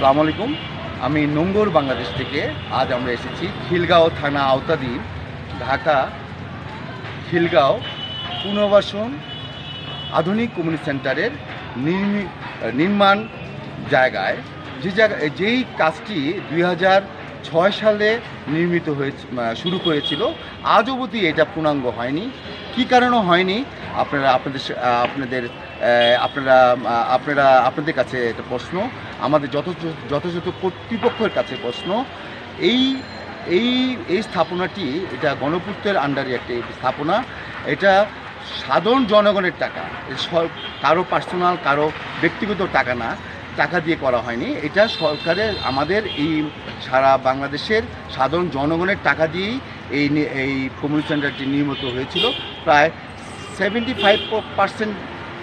আসসালামু আলাইকুম আমি নোঙ্গর বাংলাদেশ থেকে আজ আমরা এসেছি খিলগাঁও থানা আওতাধীন, ঢাকা, খিলগাঁও পুনর্বাসন আধুনিক কমিউনিটি সেন্টারের নির্মি নির্মাণ জায়গায়। যে জায়গা, যেই কাজটি দুই ছয় সালে নির্মিত হয়ে শুরু করেছিল, আজ অবধি এটা পূর্ণাঙ্গ হয়নি। কী কারণে হয়নি? আপনারা, আপনাদের আপনাদের আপনারা আপনারা, আপনাদের কাছে একটা প্রশ্ন, আমাদের যথাযথ কর্তৃপক্ষের কাছে প্রশ্ন। এই এই এই স্থাপনাটি এটা গণপূর্তের আন্ডারে একটি স্থাপনা। এটা সাধারণ জনগণের টাকা। কারও পার্সোনাল কারও ব্যক্তিগত টাকা না। টাকা দিয়ে করা হয়নি। এটা সরকারের, আমাদের এই সারা বাংলাদেশের সাধারণ জনগণের টাকা দিয়েই এই এই কমিউনিটি সেন্টারটি নির্মিত হয়েছিল। প্রায় সেভেন্টি ফাইভ পার্সেন্ট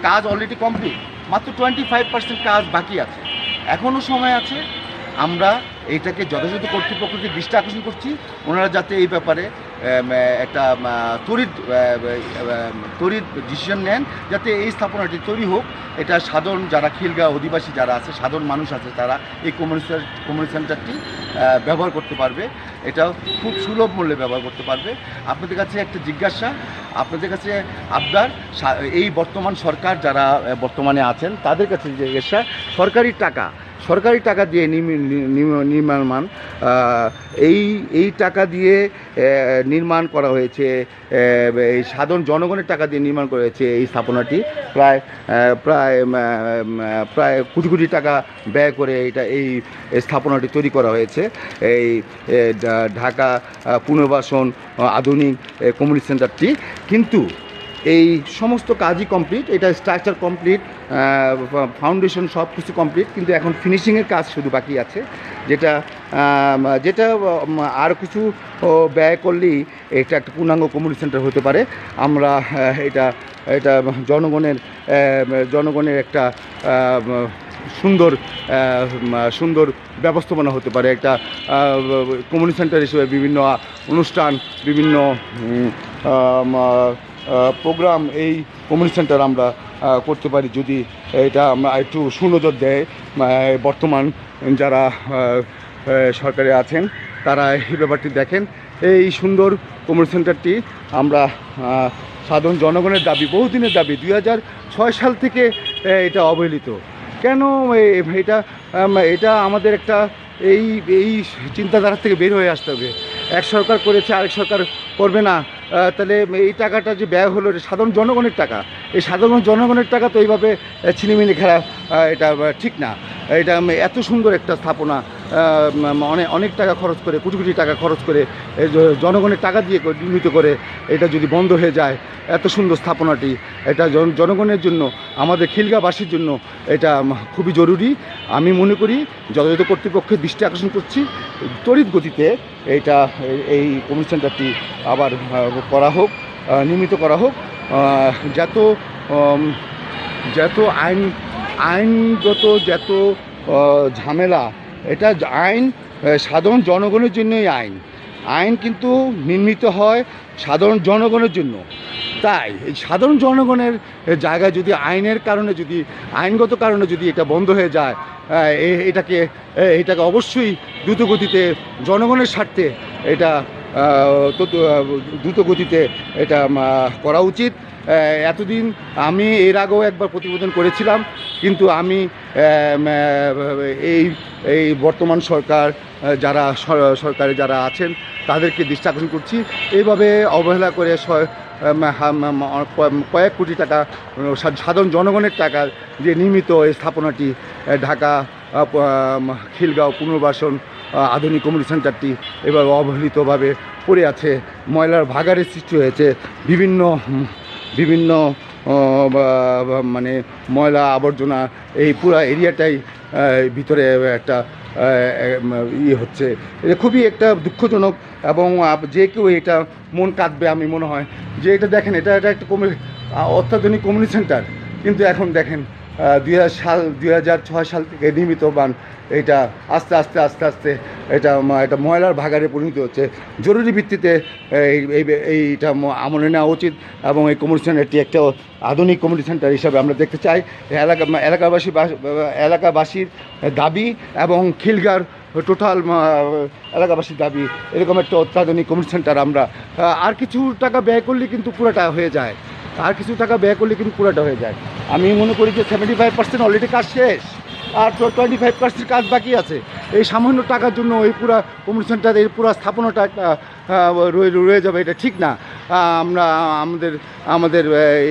কাজ অলরেডি কমপ্লিট মাত্র টোয়েন্টি ফাইভ পার্সেন্ট কাজ বাকি আছে। এখনও সময় আছে, আমরা এটাকে যথাযথ কর্তৃপক্ষকে দৃষ্টি আকর্ষণ করছি, ওনারা যাতে এই ব্যাপারে একটা তড়িৎ তড়িৎ ডিসিশন নেন যাতে এই স্থাপনাটি তৈরি হোক। এটা সাধারণ যারা খিলগাঁও অধিবাসী যারা আছে, সাধারণ মানুষ আছে, তারা এই কমিউনিটি কমিউনিটি সেন্টারটি ব্যবহার করতে পারবে। এটা খুব সুলভ মূল্যে ব্যবহার করতে পারবে। আপনাদের কাছে একটা জিজ্ঞাসা, আপনাদের কাছে আবদার এই বর্তমান সরকার যারা বর্তমানে আছেন, তাদের কাছে জিজ্ঞাসা, সরকারি টাকা সরকারি টাকা দিয়ে নির্মি- নির্মি- নির্মাণ এই এই টাকা দিয়ে নির্মাণ করা হয়েছে এই সাধারণ জনগণের টাকা দিয়ে নির্মাণ করা হয়েছে এই স্থাপনাটি। প্রায় প্রায় প্রায় কোটি কোটি টাকা ব্যয় করে এটা, এই স্থাপনাটি তৈরি করা হয়েছে। এই ঢাকা পুনর্বাসন, আধুনিক কমিউনিটি সেন্টারটি। কিন্তু এই সমস্ত কাজই কমপ্লিট এটা স্ট্রাকচার কমপ্লিট ফাউন্ডেশন সব কিছু কমপ্লিট কিন্তু এখন ফিনিশিংয়ের কাজ শুধু বাকি আছে, যেটা যেটা আর কিছু ব্যয় করলেই এটা একটা পূর্ণাঙ্গ কমিউনিটি সেন্টার হতে পারে। আমরা এটা এটা জনগণের জনগণের একটা সুন্দর সুন্দর ব্যবস্থাপনা হতে পারে। একটা কমিউনিটি সেন্টার হিসেবে বিভিন্ন অনুষ্ঠান, বিভিন্ন প্রোগ্রাম এই কমিউনিটি সেন্টার আমরা করতে পারি যদি এটা আমরা একটু সুনজর দেয় বর্তমান যারা সরকারে আছেন, তারা এই ব্যাপারটি দেখেন। এই সুন্দর কমিউনিটি সেন্টারটি আমরা সাধারণ জনগণের দাবি, বহুদিনের দাবি, দুই সাল থেকে এটা অবহেলিত। কেন এটা এটা আমাদের একটা এই এই চিন্তাধারা থেকে বের হয়ে আসতে হবে? এক সরকার করেছে, আরেক সরকার করবে না। তাহলে এই টাকাটা যে ব্যয় হলো সাধারণ জনগণের টাকা। এই সাধারণ জনগণের টাকা তো এইভাবে ছিনিমিনি খেলা এটা ঠিক না। এটা এত সুন্দর একটা স্থাপনা অনেক অনেক টাকা খরচ করে, কোটি কোটি টাকা খরচ করে জনগণের টাকা দিয়ে নির্মিত করে এটা যদি বন্ধ হয়ে যায়, এত সুন্দর স্থাপনাটি, এটা জনগণের জন্য, আমাদের খিলগাবাসীর জন্য এটা খুবই জরুরি। আমি মনে করি, যথাযথ কর্তৃপক্ষের দৃষ্টি আকর্ষণ করছি তড়িৎ গতিতে এইটা এই- সেন্টারটি আবার করা হোক নির্মিত করা হোক। যত যত আইন, আইনগত যত ঝামেলা এটা আইন সাধারণ জনগণের জন্যই আইন। আইন কিন্তু নির্মিত হয় সাধারণ জনগণের জন্য। তাই এই সাধারণ জনগণের জায়গায় যদি আইনের কারণে যদি, আইনগত কারণে যদি এটা বন্ধ হয়ে যায় এটাকে এটাকে অবশ্যই দ্রুতগতিতে জনগণের স্বার্থে এটা তত দ্রুত গতিতে এটা করা উচিত। এতদিন আমি এর আগেও একবার প্রতিবেদন করেছিলাম, কিন্তু আমি এই এই বর্তমান সরকার যারা সরকারে যারা আছেন, তাদেরকে দৃষ্টি করছি। এইভাবে অবহেলা করে কয়েক কোটি টাকা, সাধারণ জনগণের টাকা যে নির্মিত এই স্থাপনাটি ঢাকা খিলগাঁও পুনর্বাসন আধুনিক কমিউনিটি সেন্টারটি এভাবে অবহেলিতভাবে পড়ে আছে। ময়লার ভাগারের সৃষ্টি হয়েছে। বিভিন্ন বিভিন্ন মানে ময়লা আবর্জনা এই পুরা এরিয়াটাই ভিতরে একটা ইয়ে হচ্ছে। এটা খুবই একটা দুঃখজনক এবং যে কেউ এটা মন কাঁদবে আমি মনে হয়। যে এটা দেখেন, এটা এটা একটা কমি অত্যাধুনিক কমিউনিটি সেন্টার। কিন্তু এখন দেখেন দুই হাজার সাল দুই হাজার ছয় সাল থেকে নির্মিতমান এটা আস্তে আস্তে আস্তে আস্তে এটা এটা ময়লার ভাগারে পরিণত হচ্ছে। জরুরি ভিত্তিতে এই, এই- এইটা আমলে নেওয়া উচিত এবং এই কমিউনিটি সেন্টারটি একটা আধুনিক কমিউনিটি সেন্টার হিসাবে আমরা দেখতে চাই। এলাকা এলাকাবাসী বাস- এলাকাবাসীর দাবি এবং খিলগার টোটাল এলাকাবাসীর দাবি, এরকম একটা অত্যাধুনিক কমিউনিটি সেন্টার আমরা আর কিছু টাকা ব্যয় করলে কিন্তু পুরোটা হয়ে যায়। আর কিছু টাকা ব্যয় করলে কিন্তু পুরোটা হয়ে যায়। আমি মনে করি যে সেভেন্টি ফাইভ পার্সেন্ট অলরেডি কাজ শেষ, আর টোয়েন্টি ফাইভ পার্সেন্ট কাজ বাকি আছে। এই সামান্য টাকার জন্য এই পুরো সেন্টার এই পুরো স্থাপনাটা রয়ে রয়ে যাবে, এটা ঠিক না। আমরা, আমাদের আমাদের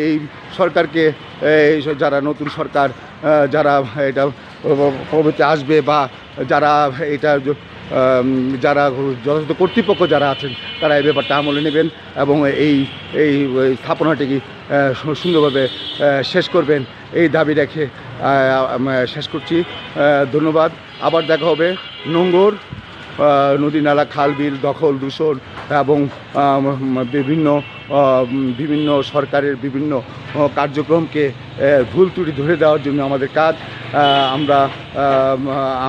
এই সরকারকে যারা নতুন সরকার যারা এটা পরবর্তী আসবে বা যারা এটা যারা যথাযথ কর্তৃপক্ষ যারা আছেন, তারা এই ব্যাপারটা আমলে নেবেন এবং এই এই স্থাপনাটিকে সুন্দরভাবে শেষ করবেন। এই দাবি রেখে শেষ করছি। ধন্যবাদ। আবার দেখা হবে নোঙ্গর নদী নালা, খাল, বিল, দখল, দূষণ এবং বিভিন্ন বিভিন্ন সরকারের বিভিন্ন কার্যক্রমকে ভুল ত্রুটি ধরে দেওয়ার জন্য আমাদের কাজ আমরা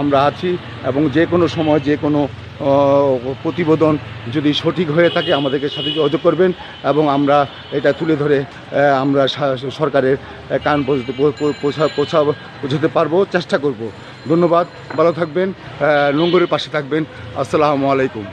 আমরা আছি এবং যে কোনো সময় যে কোনো প্রতিবেদন যদি সঠিক হয়ে থাকে আমাদেরকে সাথে যোগাযোগ করবেন এবং আমরা এটা তুলে ধরে আমরা সরকারের কান পৌঁছা পৌঁছা পৌঁছাতে পারব চেষ্টা করব। ধন্যবাদ ভালো থাকবেন আহ, নোঙ্গরের পাশে থাকবেন আসসালামু আলাইকুম।